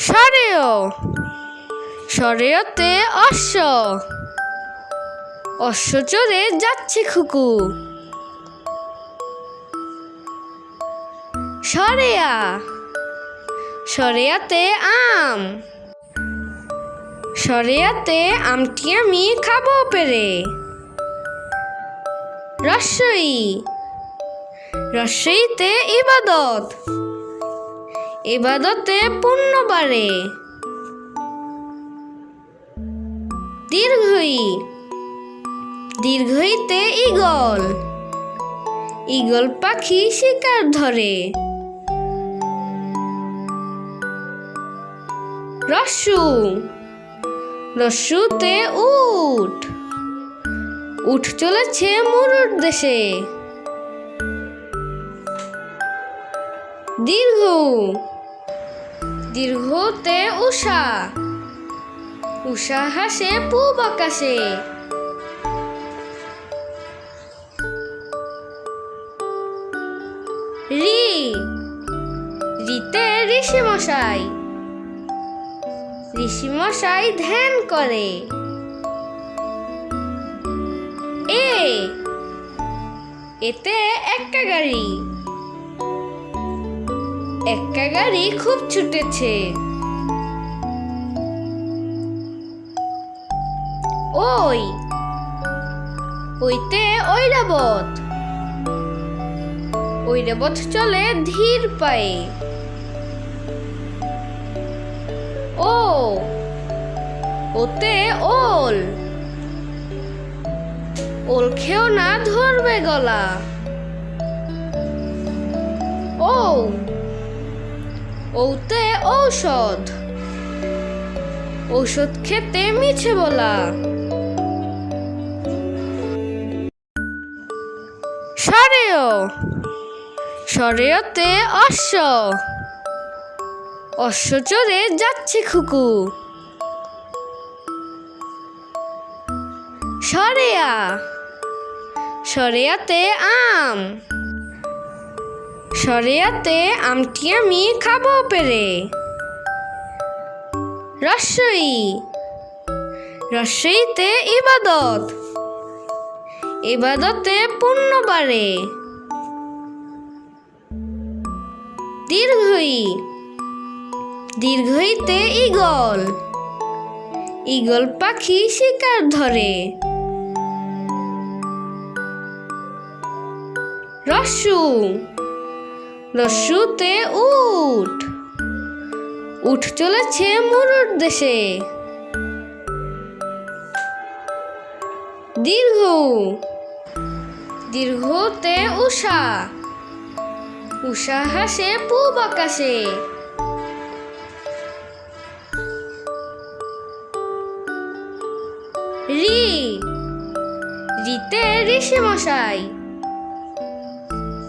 সরেও সরেয়তে অশ্ব। অশ্ব চড়ে যাচ্ছে খুকু। সরেয়া, সরেয়াতে আম। সরেয়াতে আমটি আমি খাব পেরে। রস্যই রস্যইতে ইবাদত। ইবাদতে পুণ্য বাড়ে দীর্ঘই। দীর্ঘইতে ইগল ইগল পাখি শিকার ধরে। রস্যু রস্যুতে উট। উঠ চলেছে মরুর দেশে। দীর্ঘ, দীর্ঘতে উষা উষা হাসে পূব আকাশে। রি, রিতে ঋষি মশাই ঋষি মশাই ধ্যান করে। এতে একটা গাড়ি। একটা গাড়ি খুব ছুটেছে। ওই, ওইতে ঐরাবত ঐরাবত চলে ধীর পায়ে। ও, ওতে ওল। ওল খেও না ধরবে গলা। ও ওতে ঔষধ। ঔষধ খেতে মিছে বলা। সরেও সরেয়তে অশ্ব। অশ্ব চড়ে যাচ্ছে খুকু। সরেয়া সরেয়াতে আম। সরেয়াতে আমটি আমি খাব পেরে। রস্যই রস্যইতে ইবাদত। ইবাদতে পুণ্য বাড়ে দীর্ঘই। দীর্ঘইতে ইগল ইগল পাখি শিকার ধরে। রস্যু রস্যুতে উট। উঠ চলেছে মরুর দেশে। দীর্ঘ। দীর্ঘতে উষা। উষা হাসে পূব আকাশে। রি। রিতে ঋষি মশাই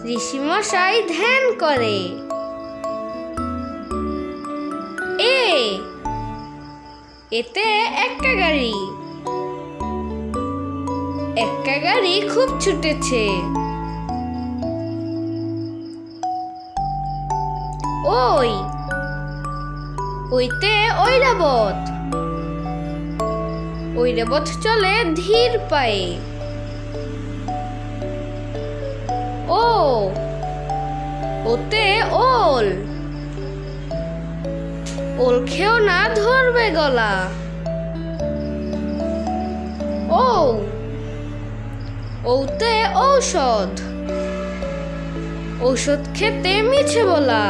ঋষি মশাই ধ্যান করে। এ, এতে একটা গাড়ি। একটা গাড়ি খুব ছুটেছে। ওই, ওইতে ঐরাবত। ঐরাবত চলে ধীর পায়ে। ওতে ওল। ওল খেও না, ধরবে গলা। ও। ওতে ঔষধ। ঔষধ খেতে মিছে বলা।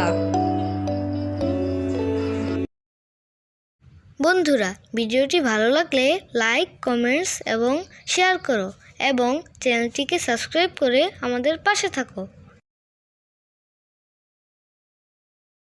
বন্ধুরা, ভিডিওটি ভালো লাগলে লাইক, কমেন্টস এবং শেয়ার করো এবং চ্যানেলটিকে সাবস্ক্রাইব করে আমাদের পাশে থাকো।